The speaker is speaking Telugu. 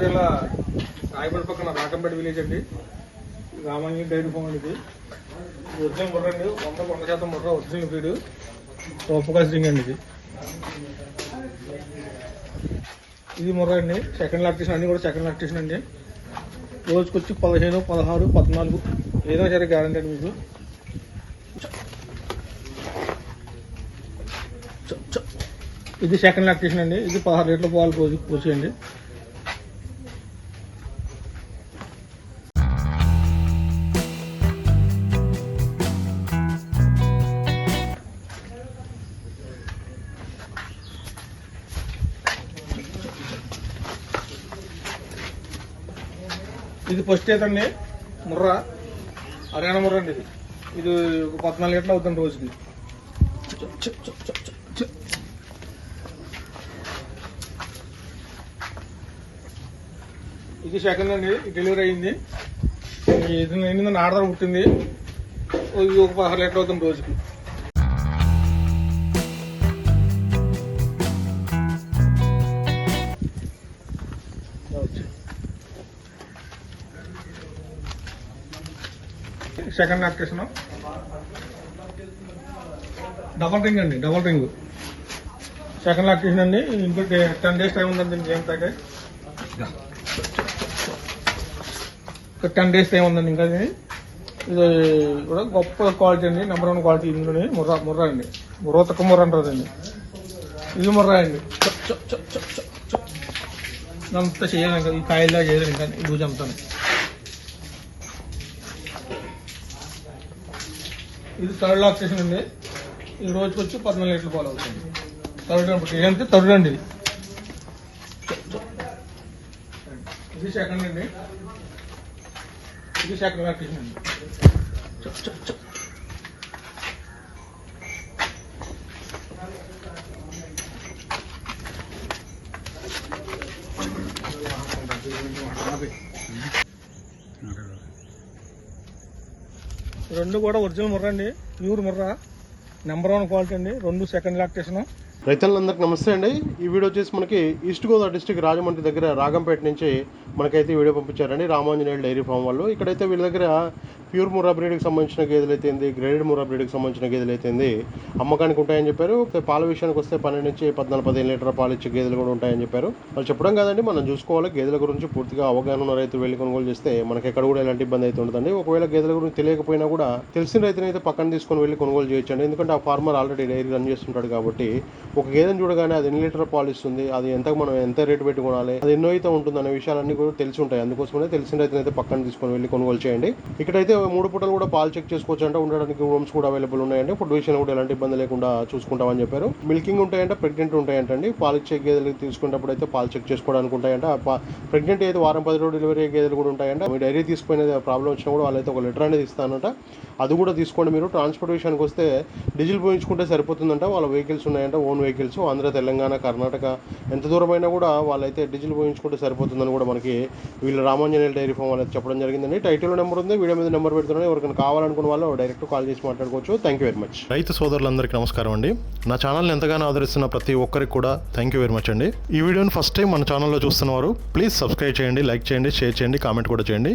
గోదావరి జిల్లా పక్కన రాకంపేట విలేజ్ అండి. రామాంజీ డైరీ ఫామ్ అండి ఇది. ఒరిజినల్ ముర్ర అండి. వంద వంద శాతం ముర్ర ఒరిజినల్ ఫీడ్ ఉప్పకాసింగ్ అండి ఇది? ఇది ముర్ర అండి. సెకండ్ లాక్టేషన్ అన్ని కూడా సెకండ్ లాక్టేషన్ అండి. రోజుకొచ్చి పదిహేను పదహారు పద్నాలుగు. ఏదైనా సరే గ్యారంటీ అండి మీకు. ఇది సెకండ్ లాక్టేషన్ అండి. ఇది పదహారు లీటర్ల పాలు పోసి పోసేయండి ఇది ఫస్ట్ ఏదండి ముర్ర. హర్యానా ముర్ర అండి ఇది. ఇది ఒక పద్నాలుగు లీటర్లు అవుతుంది రోజుకి. ఇది సెకండ్ అండి. డెలివరీ అయింది. ఇది నిన్న ఆర్డర్ పుట్టింది. ఇది ఒక పదహారు లీటర్ అవుతుంది రోజుకి. సెకండ్ లాక్టేషన్ డబల్ రింగ్ అండి డబల్ రింగ్ సెకండ్ లాక్టేషన్ అండి ఇంకో టెన్ డేస్ టైం ఉందండి ఏం తాగే ఇంకా టెన్ డేస్ టైం ఉందండి ఇంకా ఇది కూడా గొప్ప క్వాలిటీ అండి నెంబర్ వన్ క్వాలిటీ ఇందులోని ముర్రా ముర్రా అండి. ముర్ర తక్కువ ముర్ర అంటారండి. ఇది ముర్రా అండి. ఇదంతా చేయాలి ఇంకా ఈ కాయల్లో చేయాలి ఇంకా ఈ రోజు అంతా ఇది థర్డ్ లాక్టేషన్ అండి. ఈ రోజుకి వచ్చి పద్నాలుగు లీటర్లు పాలు అవుతుంది. థర్డ్ ఏంటంటే థర్డ్ అండి ఇది. సెకండ్ అండి. ఇది సెకండ్ లాక్టేషన్ అండి. రెండు కూడా ఒరిజినల్ ముర్ర అండి pure Murrah. Number one quality అండి. రెండు సెకండ్ లాక్టేషన్ రైతులందరికీ నమస్తే అండి. ఈ వీడియో వచ్చేసి మనకి ఈస్ట్ గోదావరి డిస్టిక్ రాజమండ్రి దగ్గర రాగంపేట నుంచి మనకైతే వీడియో పంపించారండి. రామాంజనేయులు డైరీ ఫామ్ వాళ్ళు. ఇక్కడైతే వీళ్ళ దగ్గర ప్యూర్ మురా బ్రీడ్కి సంబంధించిన గేదెలు అయితేంది గ్రేడెడ్ మురా బ్రీడ్కి సంబంధించిన గేదెలు అయితే అమ్మకానికి ఉంటాయని చెప్పారు. పాల విషయానికి వస్తే పన్నెండు నుంచి పద్నాలుగు పదిహేను లీటర్ పాలు ఇచ్చే గేదెలు కూడా ఉంటాయని చెప్పారు. వాళ్ళు చెప్పడం కాదండి మనం చూసుకోవాలి. గేదెల గురించి పూర్తిగా అవగాహన ఉన్న రైతు వెళ్ళి కొనుగోలు చేస్తే మనకి ఎక్కడ కూడా ఎలాంటి ఇబ్బంది అయితే ఉండదండి. ఒకవేళ గేదెల గురించి తెలియకపోయినా కూడా తెలిసిన రైతుని అయితే పక్కన తీసుకొని వెళ్ళి కొనుగోలు చేయొచ్చండి. ఎందుకంటే ఆ ఫార్మర్ ఆల్రెడీ డైరీ రన్ చేస్తుంటాడు కాబట్టి ఒక గేదెను చూడగానే అది ఎన్ని లీటర్ పాలు ఇస్తుంది అది ఎంత మనం ఎంత రేటు పెట్టి కొనాలి అది ఎన్నో అయితే ఉంటుంది అనే విషయాలన్నీ కూడా తెలిసి ఉంటాయి. అందుకోసమే తెలిసిన రైతునైతే అయితే పక్కన తీసుకొని వెళ్ళి కొనుగోలు చేయండి. ఇక్కడైతే మూడు పూటలు కూడా పాలు చెక్ చేసుకోవచ్చు అంటే ఉండడానికి రూమ్స్ కూడా అవైలబుల్ ఉన్నాయండి ఫుడ్ విషయంలో కూడా ఎలాంటి ఇబ్బంది లేకుండా చూసుకుంటామని చెప్పారు. మిల్కింగ్ ఉంటాయంటే ప్రెగ్నెంట్ ఉంటాయంటండి. పాలు చెక్ గేదెలు తీసుకున్నప్పుడు అయితే పాలు చెక్ చేసుకోవడానికి ఉంటాయంట. ప్రెగ్నెంట్ అయితే వారం పది రోజులు డెలివరీ అయ్యే గేదెలు కూడా ఉంటాయంట. మీ డైరీ తీసుకునే ప్రాబ్లం వచ్చినా కూడా వాళ్ళైతే ఒక లెటర్ అనేది ఇస్తానంట. అది కూడా తీసుకోండి మీరు. ట్రాన్స్పోర్ట్ విషయానికి వస్తే డీజిల్ పోయించుకుంటే సరిపోతుందంట. వాళ్ళ వెహికల్స్ ఉన్నాయంట ఓన్ వెహికల్స్. ఆంధ్ర తెలంగాణ కర్ణాటక ఎంత దూరమైనా కూడా వాళ్ళైతే డీజిల్ పోయించుకుంటే సరిపోతుందని కూడా మనకి వీళ్ళు రామాంజనేయుల డైరీ ఫామ్ వాళ్ళకి చెప్పడం జరిగిందండి. టైటిల్ నెంబర్ ఉంది. వీడియో మీద నెంబర్ పెడుతున్నాను. ఎవరికైనా కావాలనుకున్న వాళ్ళు డైరెక్ట్ కాల్ చేసి మాట్లాడుకోవచ్చు. Thank you very much. రైతు సోదరులందరికీ నమస్కారం అండి. నా ఛానల్ని ఎంతగానో ఆదరిస్తున్న ప్రతి ఒక్కరికి కూడా థ్యాంక్ యూ వెరీ మచ్ అండి. ఈ వీడియోని ఫస్ట్ టైం మన ఛానల్లో చూస్తున్నవారు ప్లీజ్ సబ్స్క్రైబ్ చేయండి లైక్ చేయండి షేర్ చేయండి కామెంట్ కూడా చేయండి.